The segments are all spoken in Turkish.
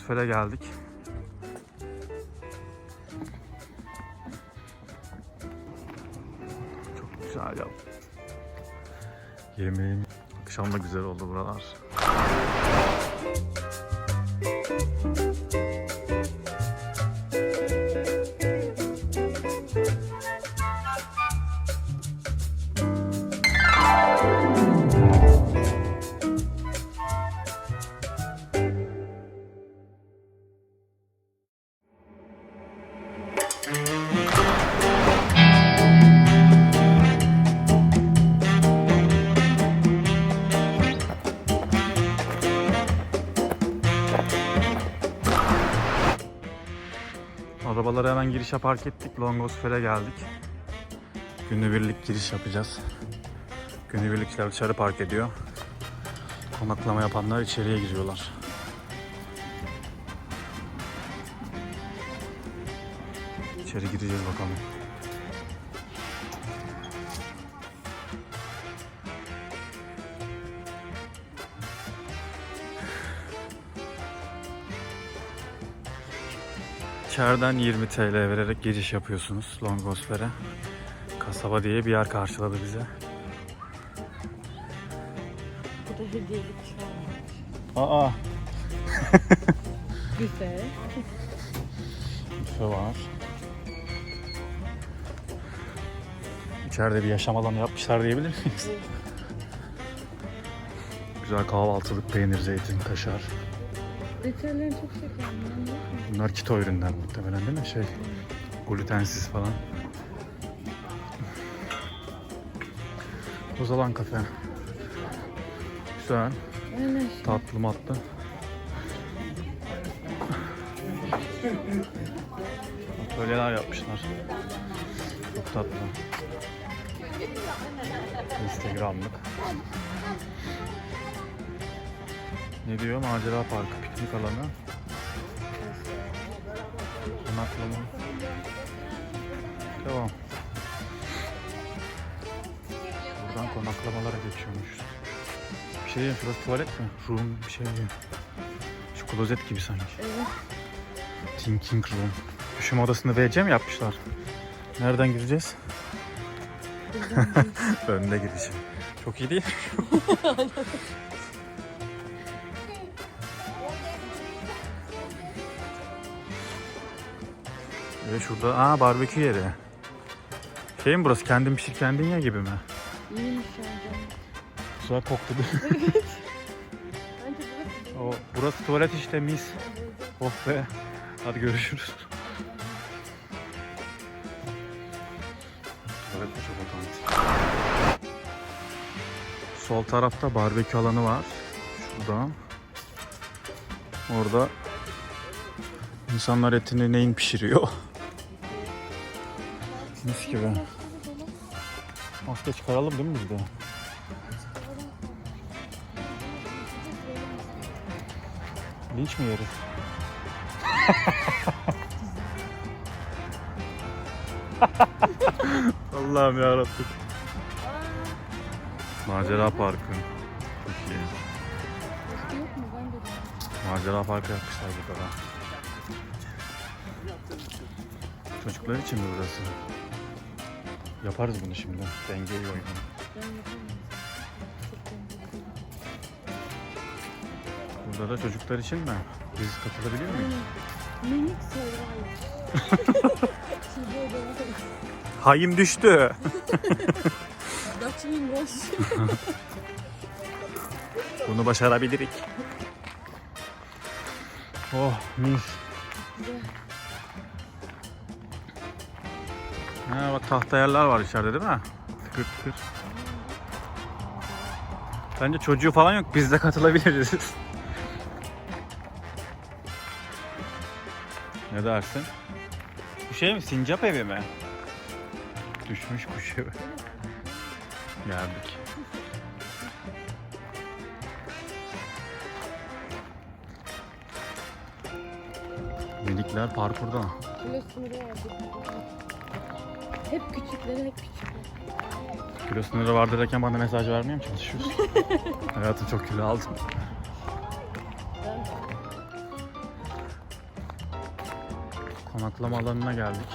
Longosfer'e geldik. Çok güzel ya. Yemeğin akşam da güzel oldu buralar. Arabaları hemen girişe park ettik. Longosfer'e geldik. Günübirlik giriş yapacağız. Günübirlikler dışarı park ediyor. Konaklama yapanlar içeriye giriyorlar. İçeri gireceğiz bakalım. İçeriden 20 TL vererek giriş yapıyorsunuz Longosfer'e. Kasaba diye bir yer karşıladı bize. Bu da hediyelik şu an. Aa, Büfe. büfe var. İçeride bir yaşam alanı yapmışlar diyebilir miyiz? Güzel kahvaltılık peynir, zeytin, kaşar. Detayların çok bunlar ne? Bunlar keto ürünler muhtemelen değil mi? Şey, glutensiz falan. Ozalan kafe. Güzel, Aynen. tatlı matlı. Atölyeler yapmışlar. Çok tatlı. Instagramlık. Ne diyor? Macera parkı, piknik alanı. Konaklama. Devam. Buradan konaklamalara geçiyormuş. Bir şey diyeyim, şurası tuvalet mi? Room bir şey diyeyim. Şu klozet gibi sanki. Evet. Thinking room. Üşüme odasını WC mi yapmışlar? Nereden gireceğiz? Önde girişim. Çok iyi değil. Ve şurada aa barbekü yeri. Şey mi burası kendin pişir kendin ye gibi mi? İyiymiş ya canım. Güzel koktu değil mi? Bence burası O, burası tuvalet işte mis. Oh be. Hadi görüşürüz. Tuvalet çok otantik. Sol tarafta barbekü alanı var. Şurada. Orada insanlar etini neyin pişiriyor? Mis gibi. Maske çıkaralım değil mi biz de? Linç mi yeriz? Allah'ım yarabbim. Macera Parkı. Çok iyi. Başka yok mu? Ben de bilmiyorum. Macera Parkı yapmışlar burada da. Çocuklar için mi burası? Yaparız bunu şimdi. Dengeyi beğendim. Burada da çocuklar için mi? Biz katılabiliyor muyuz? Aynen. Minik böyle Hayım düştü. Dutch Mingoş. Bunu başarabilirik. Oh mis. Ha bak tahta yerler var içeride değil mi? Tıkır tıkır. Bence çocuğu falan yok. Biz de katılabiliriz. ne dersin? Bu şey mi? Sincap evi mi? Düşmüş kuş evi. Geldik. Minikler parkurda. Hep küçükleri hep küçükleri. Kilo sınırı vardır derken bana mesaj vermeye mi çalışıyorsun? Hayatım çok kilo aldım. Konaklama alanına geldik.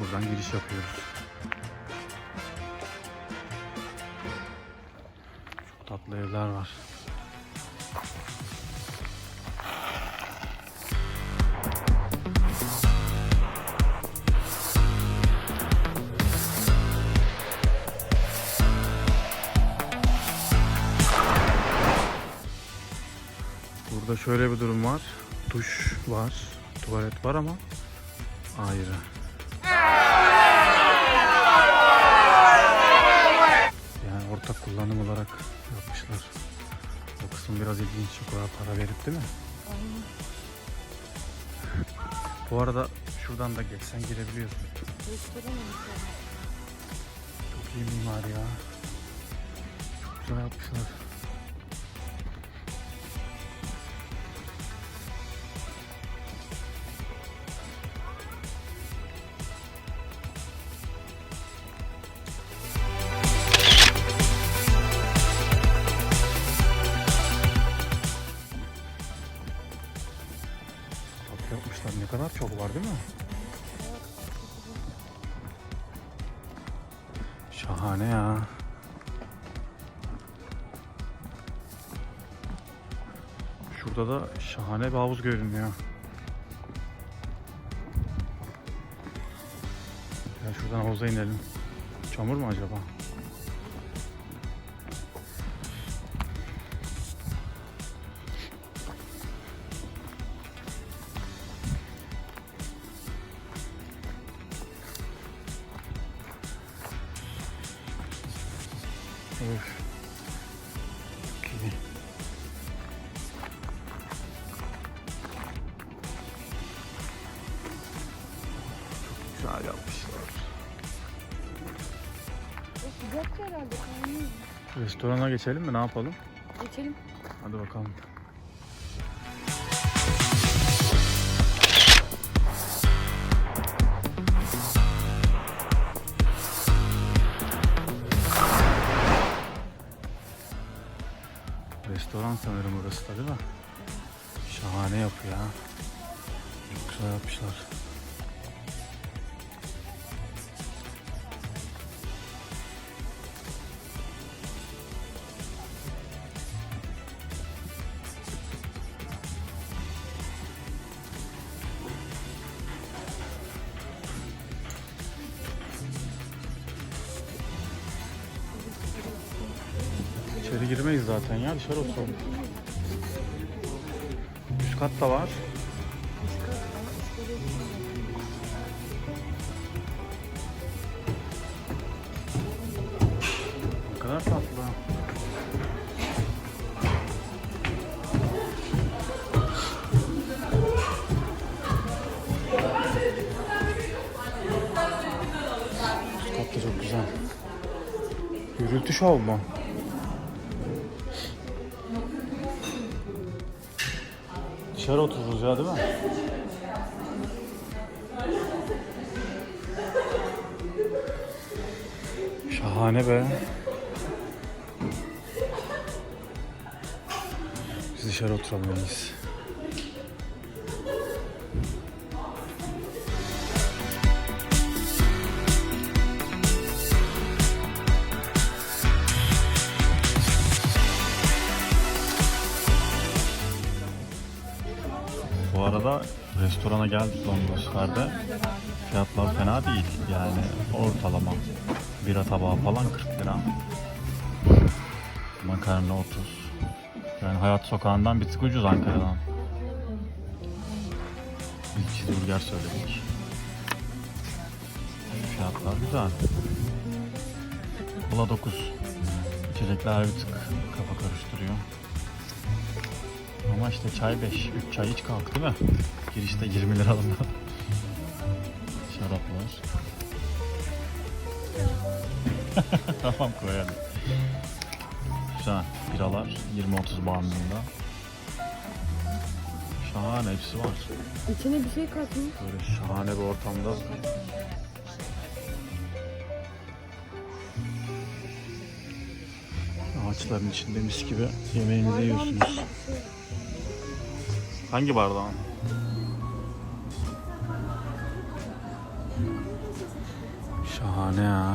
Buradan giriş yapıyoruz. Tatlı evler var. Burada şöyle bir durum var. Duş var, tuvalet var ama ayrı. Ortak kullanım olarak yapmışlar. O kısım biraz ilginç. O kadar para verip değil mi? Bu arada şuradan da geçsen girebiliyorsun. Çok iyi mimar ya. Çok güzel yapmışlar. Değil mi? Şahane ya. Şurada da şahane bir havuz görünüyor. Ya şuradan havuza inelim. Çamur mu acaba? Öf. Güzel yapmışlar. Sıcak herhalde. Restorana geçelim mi? Ne yapalım? Geçelim. Hadi bakalım. Restoran sanırım burası da değil mi? Şahane yapı ya. Çok güzel yapmışlar. İçeri girmeyiz zaten ya dışarı oturalım. Üst kat da var. Ne kadar tatlı. Üst kat da çok güzel. Gürültü şov mu? Dışarı otururuz ya değil mi? Şahane be. Biz dışarı oturalım en iyisi. Arada restorana geldik Longosfer'de. Fiyatlar fena değil. Yani ortalama. Bira tabağı falan 40 lira. Makarna 30. Yani hayat sokağından bir tık ucuz Ankara'dan. Bir cheeseburger söyledik. Fiyatlar güzel. Kola 9. İçecekler bir tık kafa karıştırıyor. Ama işte çay 5. 3 çay iç kalk değil mi? Girişte 20 lira alındı. Şaraplar. tamam koyalım. Güzel. Biralar 20-30 bandında. Şahane hepsi var. İçine bir şey katmış. Böyle şahane bir ortamda Ağaçların içinde mis gibi yemeğinizi yiyorsunuz. Hangi bardağın? Şahane ya.